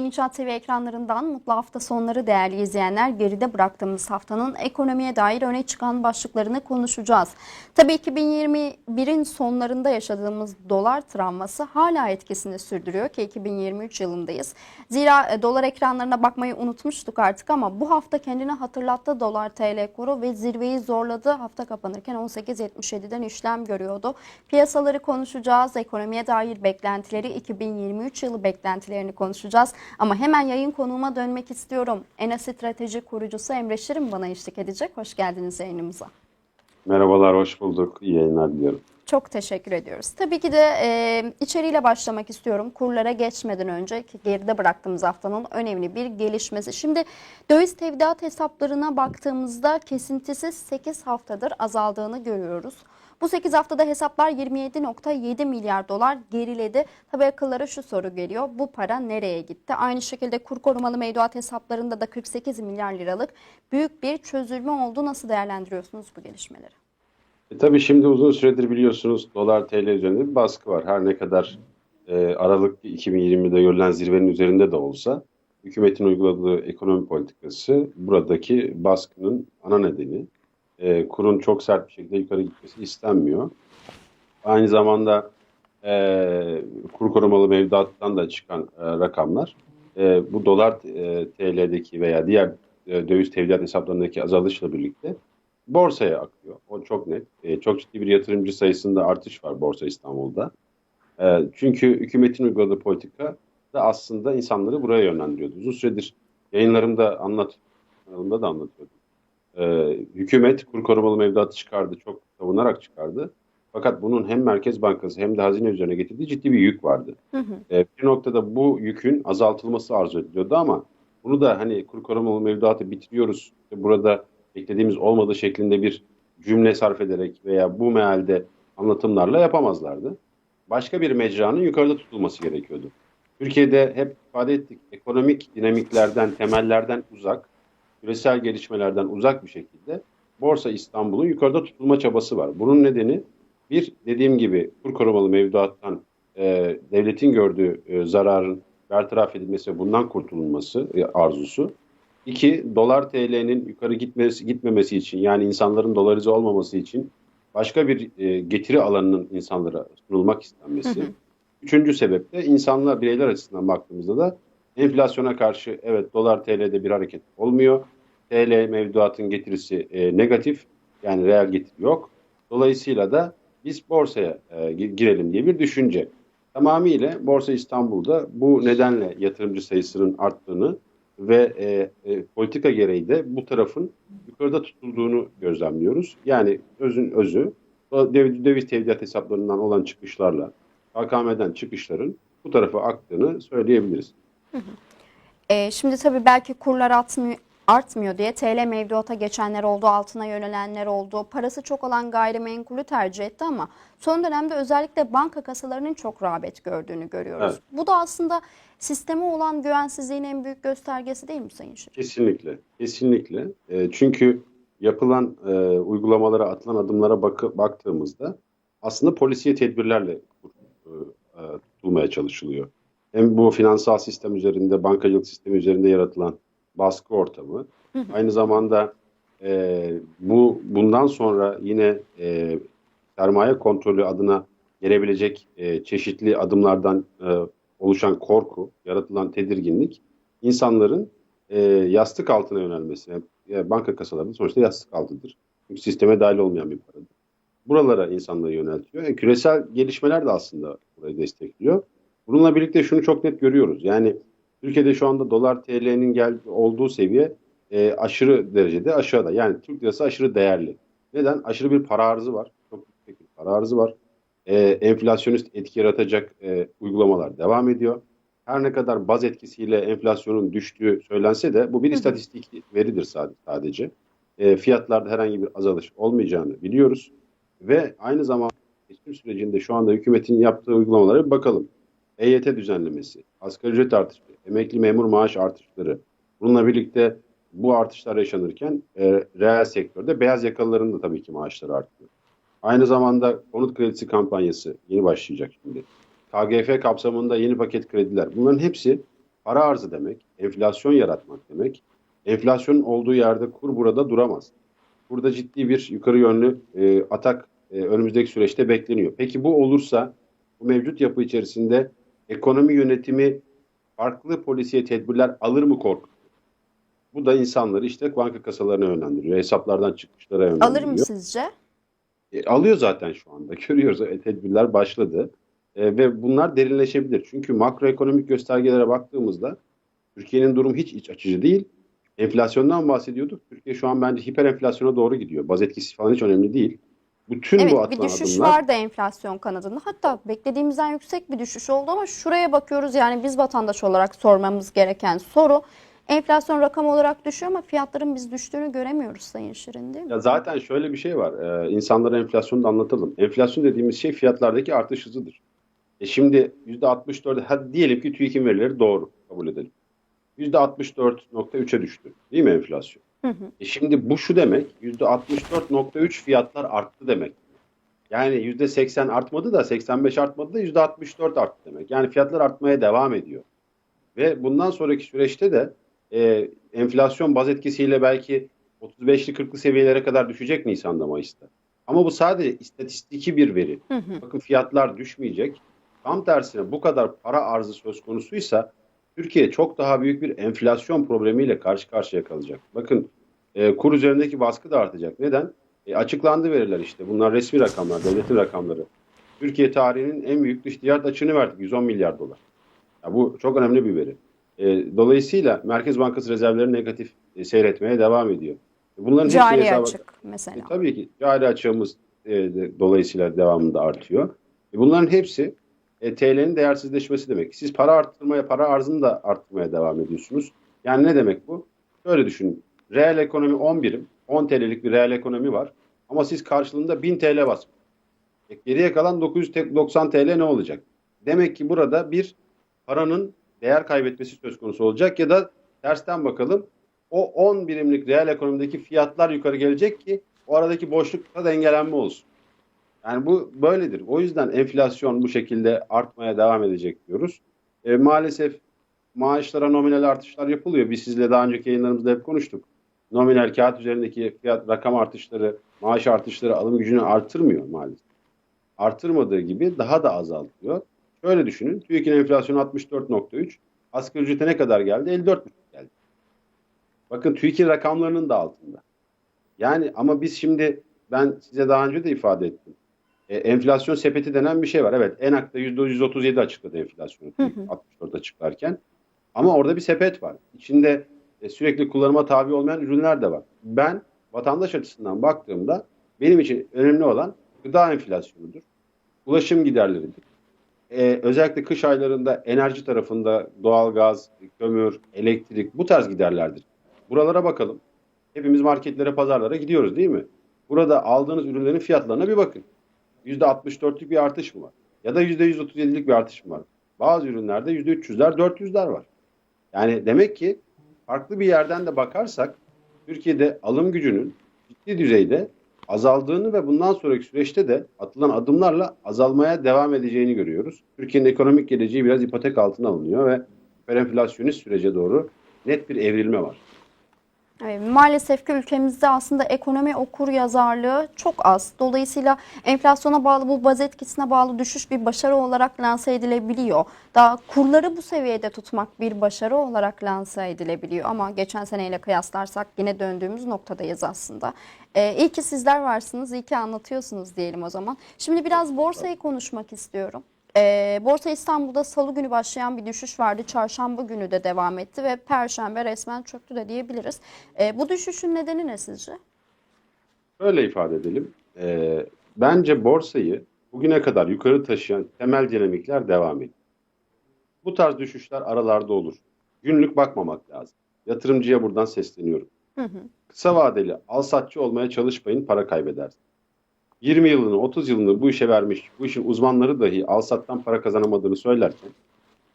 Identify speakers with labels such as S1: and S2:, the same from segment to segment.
S1: Yeni Çağ TV ekranlarından mutlu hafta sonları değerli izleyenler. Geride bıraktığımız haftanın ekonomiye dair öne çıkan başlıklarını konuşacağız. Tabii 2021'in sonlarında yaşadığımız dolar travması hala etkisini sürdürüyor ki 2023 yılındayız. Zira e, dolar ekranlarına bakmayı unutmuştuk artık ama bu hafta kendini hatırlattı dolar TL kuru ve zirveyi zorladı. Hafta kapanırken 18.77'den işlem görüyordu. Piyasaları konuşacağız, ekonomiye dair beklentileri, 2023 yılı beklentilerini konuşacağız. Ama hemen yayın konuğuma dönmek istiyorum. ENA Strateji kurucusu Emre Şirin bana eşlik edecek. Hoş geldiniz yayınımıza.
S2: Merhabalar, hoş bulduk. İyi yayınlar diliyorum.
S1: Çok teşekkür ediyoruz. Tabii ki de e, içeriğiyle başlamak istiyorum. Kurlara geçmeden önce ki geride bıraktığımız haftanın önemli bir gelişmesi. Şimdi döviz tevdiat hesaplarına baktığımızda kesintisiz 8 haftadır azaldığını görüyoruz. Bu 8 haftada hesaplar 27.7 milyar dolar geriledi. Tabii akıllara şu soru geliyor. Bu para nereye gitti? Aynı şekilde kur korumalı mevduat hesaplarında da 48 milyar liralık büyük bir çözülme oldu. Nasıl değerlendiriyorsunuz bu gelişmeleri?
S2: E, tabii şimdi uzun süredir biliyorsunuz dolar TL üzerinde bir baskı var. Her ne kadar e, Aralık 2020'de görülen zirvenin üzerinde de olsa hükümetin uyguladığı ekonomi politikası buradaki baskının ana nedeni. E, kurun çok sert bir şekilde yukarı gitmesi istenmiyor. Aynı zamanda e, kur korumalı mevduattan da çıkan e, rakamlar e, bu dolar e, TL'deki veya diğer e, döviz tevdiat hesaplarındaki azalışla birlikte borsaya akıyor. O çok net. E, çok ciddi bir yatırımcı sayısında artış var Borsa İstanbul'da. E, çünkü hükümetin uyguladığı politika da aslında insanları buraya yönlendiriyordu. Uzun süredir yayınlarımda anlat, da anlatıyordum. E, hükümet kur korumalı mevduatı çıkardı. Çok savunarak çıkardı. Fakat bunun hem Merkez Bankası hem de hazine üzerine getirdiği ciddi bir yük vardı.
S1: Hı hı.
S2: E, bir noktada bu yükün azaltılması arzu ediliyordu ama bunu da hani kur korumalı mevduatı bitiriyoruz. İşte burada beklediğimiz olmadığı şeklinde bir cümle sarf ederek veya bu mealde anlatımlarla yapamazlardı. Başka bir mecranın yukarıda tutulması gerekiyordu. Türkiye'de hep ifade ettik ekonomik dinamiklerden, temellerden uzak, küresel gelişmelerden uzak bir şekilde Borsa İstanbul'un yukarıda tutulma çabası var. Bunun nedeni bir dediğim gibi kur korumalı mevduattan e, devletin gördüğü e, zararın bertaraf edilmesi ve bundan kurtulunması e, arzusu. İki, dolar TL'nin yukarı gitmesi, gitmemesi için yani insanların dolarize olmaması için başka bir e, getiri alanının insanlara sunulmak istenmesi.
S1: Hı hı.
S2: Üçüncü sebep de insanlar, bireyler açısından baktığımızda da enflasyona karşı evet dolar TL'de bir hareket olmuyor. TL mevduatın getirisi e, negatif yani reel getiri yok. Dolayısıyla da biz borsaya e, gi- girelim diye bir düşünce. Tamamıyla Borsa İstanbul'da bu nedenle yatırımcı sayısının arttığını ve e, e, politika gereği de bu tarafın yukarıda tutulduğunu gözlemliyoruz. Yani özün özü dev- döviz tevdiat hesaplarından olan çıkışlarla KKM'den çıkışların bu tarafa aktığını söyleyebiliriz.
S1: E, şimdi tabii belki kurlar atmıyor, artmıyor diye TL mevduata geçenler oldu, altına yönelenler oldu. Parası çok olan gayrimenkulü tercih etti ama son dönemde özellikle banka kasalarının çok rağbet gördüğünü görüyoruz.
S2: Evet.
S1: Bu da aslında sisteme olan güvensizliğin en büyük göstergesi değil mi Sayın Şirin?
S2: Kesinlikle, kesinlikle. E, çünkü yapılan e, uygulamalara, atılan adımlara bakı, baktığımızda aslında polisiye tedbirlerle e, e, tutulmaya çalışılıyor. Hem bu finansal sistem üzerinde, bankacılık sistemi üzerinde yaratılan baskı ortamı, aynı zamanda e, bu bundan sonra yine e, sermaye kontrolü adına gelebilecek e, çeşitli adımlardan e, oluşan korku, yaratılan tedirginlik insanların e, yastık altına yönelmesi. Yani banka kasaları sonuçta yastık altıdır. Çünkü sisteme dahil olmayan bir paradır. Buralara insanları yöneltiyor. E, küresel gelişmeler de aslında burayı destekliyor. Bununla birlikte şunu çok net görüyoruz. Yani Türkiye'de şu anda dolar TL'nin gel olduğu seviye e, aşırı derecede aşağıda. Yani Türk lirası aşırı değerli. Neden? Aşırı bir para arzı var. Çok yüksek bir para arzı var. E, enflasyonist etki yaratacak e, uygulamalar devam ediyor. Her ne kadar baz etkisiyle enflasyonun düştüğü söylense de bu bir istatistik veridir sade- sadece. E, fiyatlarda herhangi bir azalış olmayacağını biliyoruz. Ve aynı zamanda seçim sürecinde şu anda hükümetin yaptığı uygulamalara bakalım. EYT düzenlemesi, asgari ücret artışı, emekli memur maaş artışları. Bununla birlikte bu artışlar yaşanırken e, reel sektörde beyaz yakalıların da tabii ki maaşları artıyor. Aynı zamanda konut kredisi kampanyası yeni başlayacak şimdi. KGF kapsamında yeni paket krediler. Bunların hepsi para arzı demek, enflasyon yaratmak demek. Enflasyonun olduğu yerde kur burada duramaz. Burada ciddi bir yukarı yönlü e, atak e, önümüzdeki süreçte bekleniyor. Peki bu olursa bu mevcut yapı içerisinde ekonomi yönetimi farklı polisiye tedbirler alır mı korku? Bu da insanları işte banka kasalarına yönlendiriyor. Hesaplardan çıkışlara yönlendiriyor.
S1: Alır mı sizce?
S2: E, alıyor zaten şu anda. Görüyoruz e, tedbirler başladı. E, ve bunlar derinleşebilir. Çünkü makroekonomik göstergelere baktığımızda Türkiye'nin durumu hiç iç açıcı değil. Enflasyondan bahsediyorduk. Türkiye şu an bence hiper enflasyona doğru gidiyor. Baz etkisi falan hiç önemli değil. Bütün
S1: Evet
S2: bu
S1: bir
S2: atılan
S1: düşüş
S2: adımlar
S1: vardı enflasyon kanadında. Hatta beklediğimizden yüksek bir düşüş oldu ama şuraya bakıyoruz yani biz vatandaş olarak sormamız gereken soru enflasyon rakam olarak düşüyor ama fiyatların biz düştüğünü göremiyoruz Sayın Şirin değil mi?
S2: Ya zaten şöyle bir şey var. Ee, insanlara enflasyonu da anlatalım. Enflasyon dediğimiz şey fiyatlardaki artış hızıdır. E şimdi %64, hadi diyelim ki TÜİK'in verileri doğru kabul edelim. %64.3'e düştü. Değil mi enflasyon?
S1: Hı hı.
S2: E şimdi bu şu demek, %64.3 fiyatlar arttı demek. Yani %80 artmadı da 85 artmadı da %64 arttı demek. Yani fiyatlar artmaya devam ediyor. Ve bundan sonraki süreçte de e, enflasyon baz etkisiyle belki 35'li 40'lı seviyelere kadar düşecek Nisan'da Mayıs'ta. Ama bu sadece istatistiki bir veri.
S1: Hı hı.
S2: Bakın fiyatlar düşmeyecek. Tam tersine bu kadar para arzı söz konusuysa Türkiye çok daha büyük bir enflasyon problemiyle karşı karşıya kalacak. Bakın e, kur üzerindeki baskı da artacak. Neden? E, açıklandı veriler işte. Bunlar resmi rakamlar, devletin rakamları. Türkiye tarihinin en büyük dış ticaret açığını verdik. 110 milyar dolar. Ya bu çok önemli bir veri. E, dolayısıyla Merkez Bankası rezervleri negatif e, seyretmeye devam ediyor. Bunların hepsini
S1: Cari
S2: hesaba-
S1: açık
S2: e,
S1: mesela.
S2: tabii ki cari açığımız e, de- dolayısıyla devamında artıyor. E, bunların hepsi e, TL'nin değersizleşmesi demek. Siz para arttırmaya, para arzını da arttırmaya devam ediyorsunuz. Yani ne demek bu? Şöyle düşünün. Reel ekonomi 10 birim, 10 TL'lik bir reel ekonomi var. Ama siz karşılığında 1000 TL basmış. E, geriye kalan 990 TL ne olacak? Demek ki burada bir paranın değer kaybetmesi söz konusu olacak ya da tersten bakalım o 10 birimlik reel ekonomideki fiyatlar yukarı gelecek ki o aradaki boşlukta dengelenme olsun. Yani bu böyledir. O yüzden enflasyon bu şekilde artmaya devam edecek diyoruz. E, maalesef maaşlara nominal artışlar yapılıyor. Biz sizle daha önceki yayınlarımızda hep konuştuk. Nominal kağıt üzerindeki fiyat rakam artışları, maaş artışları alım gücünü artırmıyor maalesef. Artırmadığı gibi daha da azaltıyor. Şöyle düşünün. TÜİK'in enflasyonu 64.3. Asgari ücrete ne kadar geldi? 54.5 geldi. Bakın TÜİK'in rakamlarının da altında. Yani ama biz şimdi ben size daha önce de ifade ettim. E, enflasyon sepeti denen bir şey var. Evet Enak'ta %137 açıkladı enflasyonu
S1: Hı
S2: TÜİK
S1: hı.
S2: 64 açıklarken. Ama orada bir sepet var. İçinde e, sürekli kullanıma tabi olmayan ürünler de var. Ben vatandaş açısından baktığımda benim için önemli olan gıda enflasyonudur. Ulaşım giderleridir. E, özellikle kış aylarında enerji tarafında doğalgaz, kömür, elektrik bu tarz giderlerdir. Buralara bakalım. Hepimiz marketlere, pazarlara gidiyoruz değil mi? Burada aldığınız ürünlerin fiyatlarına bir bakın. %64'lük bir artış mı var? Ya da %137'lik bir artış mı var? Bazı ürünlerde %300'ler, 400'ler var. Yani demek ki farklı bir yerden de bakarsak Türkiye'de alım gücünün ciddi düzeyde azaldığını ve bundan sonraki süreçte de atılan adımlarla azalmaya devam edeceğini görüyoruz. Türkiye'nin ekonomik geleceği biraz ipotek altına alınıyor ve hiperenflasyonist sürece doğru net bir evrilme var.
S1: Evet, maalesef ki ülkemizde aslında ekonomi okur yazarlığı çok az. Dolayısıyla enflasyona bağlı bu baz etkisine bağlı düşüş bir başarı olarak lanse edilebiliyor. Daha kurları bu seviyede tutmak bir başarı olarak lanse edilebiliyor. Ama geçen seneyle kıyaslarsak yine döndüğümüz noktadayız aslında. Ee, iyi ki sizler varsınız, iyi ki anlatıyorsunuz diyelim o zaman. Şimdi biraz borsayı konuşmak istiyorum. Ee, Borsa İstanbul'da salı günü başlayan bir düşüş vardı. Çarşamba günü de devam etti ve perşembe resmen çöktü de diyebiliriz. Ee, bu düşüşün nedeni ne sizce?
S2: Böyle ifade edelim. Ee, bence borsayı bugüne kadar yukarı taşıyan temel dinamikler devam ediyor. Bu tarz düşüşler aralarda olur. Günlük bakmamak lazım. Yatırımcıya buradan sesleniyorum.
S1: Hı hı.
S2: Kısa vadeli al satçı olmaya çalışmayın para kaybedersiniz. 20 yılını 30 yılını bu işe vermiş bu işin uzmanları dahi al sattan para kazanamadığını söylerken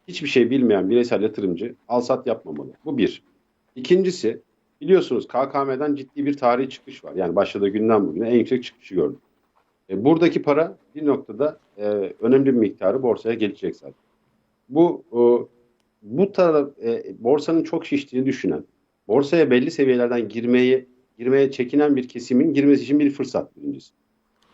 S2: hiçbir şey bilmeyen bireysel yatırımcı al sat yapmamalı. Bu bir. İkincisi biliyorsunuz KKM'den ciddi bir tarihi çıkış var. Yani başladığı günden bugüne en yüksek çıkışı gördük. E, buradaki para bir noktada e, önemli bir miktarı borsaya gelecek zaten. Bu e, bu taraf e, borsanın çok şiştiğini düşünen, borsaya belli seviyelerden girmeyi girmeye çekinen bir kesimin girmesi için bir fırsat birincisi.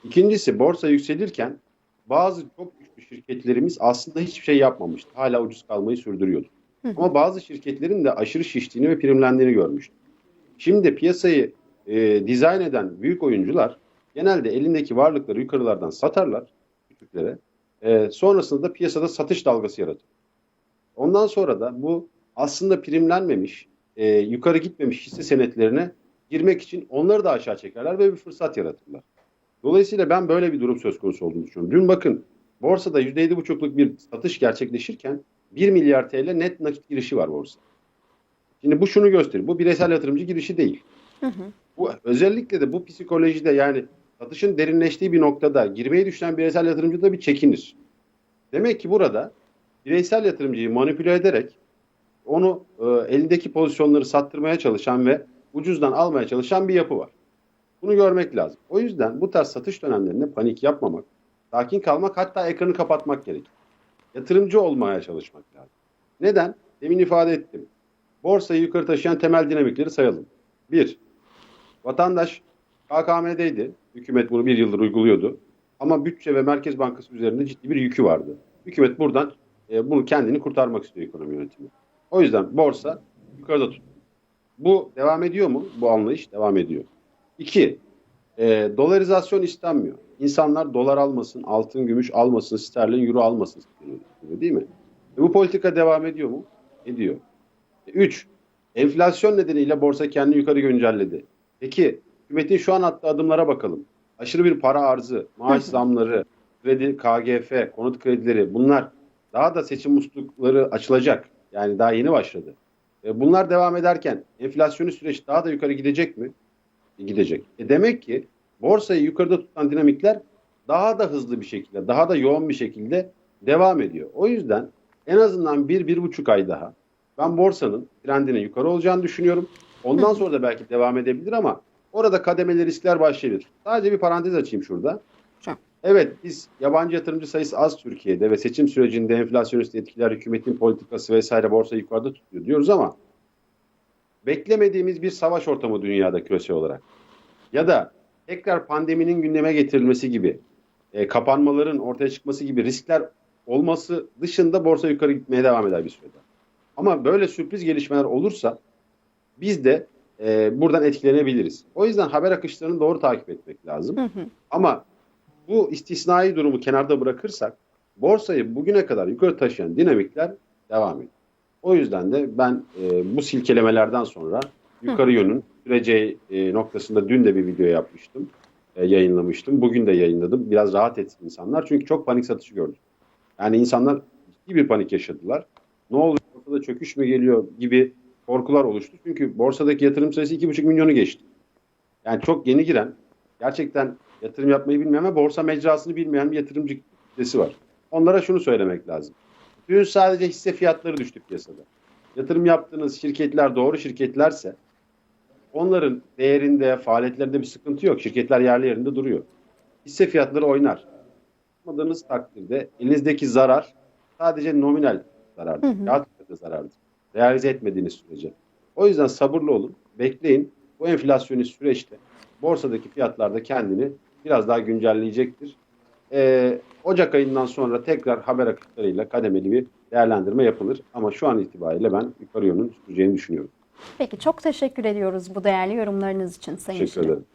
S2: İkincisi borsa yükselirken bazı çok güçlü şirketlerimiz aslında hiçbir şey yapmamıştı. Hala ucuz kalmayı sürdürüyordu. Ama bazı şirketlerin de aşırı şiştiğini ve primlendiğini görmüştük. Şimdi piyasayı e, dizayn eden büyük oyuncular genelde elindeki varlıkları yukarılardan satarlar küçüklere. E, sonrasında da piyasada satış dalgası yaratır. Ondan sonra da bu aslında primlenmemiş, e, yukarı gitmemiş hisse senetlerine girmek için onları da aşağı çekerler ve bir fırsat yaratırlar. Dolayısıyla ben böyle bir durum söz konusu olduğunu düşünüyorum. Dün bakın borsada %7,5'luk bir satış gerçekleşirken 1 milyar TL net nakit girişi var borsa. Şimdi bu şunu gösterir. Bu bireysel yatırımcı girişi değil. Bu özellikle de bu psikolojide yani satışın derinleştiği bir noktada girmeyi düşünen bireysel yatırımcı da bir çekinir. Demek ki burada bireysel yatırımcıyı manipüle ederek onu e, elindeki pozisyonları sattırmaya çalışan ve ucuzdan almaya çalışan bir yapı var. Bunu görmek lazım. O yüzden bu tarz satış dönemlerinde panik yapmamak, sakin kalmak hatta ekranı kapatmak gerekir. Yatırımcı olmaya çalışmak lazım. Neden? Demin ifade ettim. Borsayı yukarı taşıyan temel dinamikleri sayalım. Bir, vatandaş KKM'deydi. Hükümet bunu bir yıldır uyguluyordu. Ama bütçe ve Merkez Bankası üzerinde ciddi bir yükü vardı. Hükümet buradan e, bunu kendini kurtarmak istiyor ekonomi yönetimi. O yüzden borsa yukarıda tut. Bu devam ediyor mu? Bu anlayış devam ediyor. İki, e, dolarizasyon istenmiyor. İnsanlar dolar almasın, altın, gümüş almasın, sterlin, euro almasın değil mi? E, bu politika devam ediyor mu? Ediyor. E, üç, enflasyon nedeniyle borsa kendini yukarı güncelledi. Peki, hükümetin şu an attığı adımlara bakalım. Aşırı bir para arzı, maaş zamları, kredi, KGF, konut kredileri bunlar daha da seçim muslukları açılacak. Yani daha yeni başladı. E, bunlar devam ederken enflasyonu süreç daha da yukarı gidecek mi? Gidecek. E, demek ki borsayı yukarıda tutan dinamikler daha da hızlı bir şekilde, daha da yoğun bir şekilde devam ediyor. O yüzden en azından bir, bir buçuk ay daha ben borsanın trendinin yukarı olacağını düşünüyorum. Ondan sonra da belki devam edebilir ama orada kademeli riskler başlayabilir. Sadece bir parantez açayım şurada. Evet biz yabancı yatırımcı sayısı az Türkiye'de ve seçim sürecinde enflasyonist etkiler, hükümetin politikası vesaire borsa yukarıda tutuyor diyoruz ama beklemediğimiz bir savaş ortamı dünyada küresel olarak ya da tekrar pandeminin gündeme getirilmesi gibi e, kapanmaların ortaya çıkması gibi riskler olması dışında borsa yukarı gitmeye devam eder bir sürede. Ama böyle sürpriz gelişmeler olursa biz de e, buradan etkilenebiliriz. O yüzden haber akışlarını doğru takip etmek lazım. Ama bu istisnai durumu kenarda bırakırsak borsayı bugüne kadar yukarı taşıyan dinamikler devam ediyor. O yüzden de ben e, bu silkelemelerden sonra yukarı yönün süreceği e, noktasında dün de bir video yapmıştım. E, yayınlamıştım. Bugün de yayınladım. Biraz rahat etsin insanlar. Çünkü çok panik satışı gördüm. Yani insanlar ciddi bir panik yaşadılar. Ne oluyor? Ortada çöküş mü geliyor gibi korkular oluştu. Çünkü borsadaki yatırım sayısı 2,5 milyonu geçti. Yani çok yeni giren, gerçekten yatırım yapmayı bilmeyen ve borsa mecrasını bilmeyen bir yatırımcı kitlesi var. Onlara şunu söylemek lazım. Dün sadece hisse fiyatları düştü piyasada. Yatırım yaptığınız şirketler doğru şirketlerse onların değerinde, faaliyetlerinde bir sıkıntı yok. Şirketler yerli yerinde duruyor. Hisse fiyatları oynar. Yapmadığınız takdirde elinizdeki zarar sadece nominal zarardır. Kağıt üzerinde zarardır. Realize etmediğiniz sürece. O yüzden sabırlı olun. Bekleyin. Bu enflasyonist süreçte borsadaki fiyatlarda kendini biraz daha güncelleyecektir. Ee, Ocak ayından sonra tekrar haber akışlarıyla kademeli bir değerlendirme yapılır. Ama şu an itibariyle ben yukarı yönün süreceğini düşünüyorum.
S1: Peki çok teşekkür ediyoruz bu değerli yorumlarınız için Sayın
S2: Teşekkür
S1: Şirin.
S2: ederim.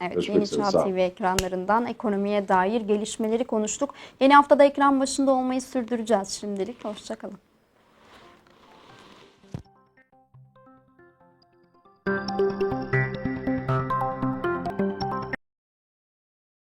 S1: Evet,
S2: Görüşmek
S1: Yeni Çağ. TV ekranlarından ekonomiye dair gelişmeleri konuştuk. Yeni haftada ekran başında olmayı sürdüreceğiz şimdilik. Hoşçakalın.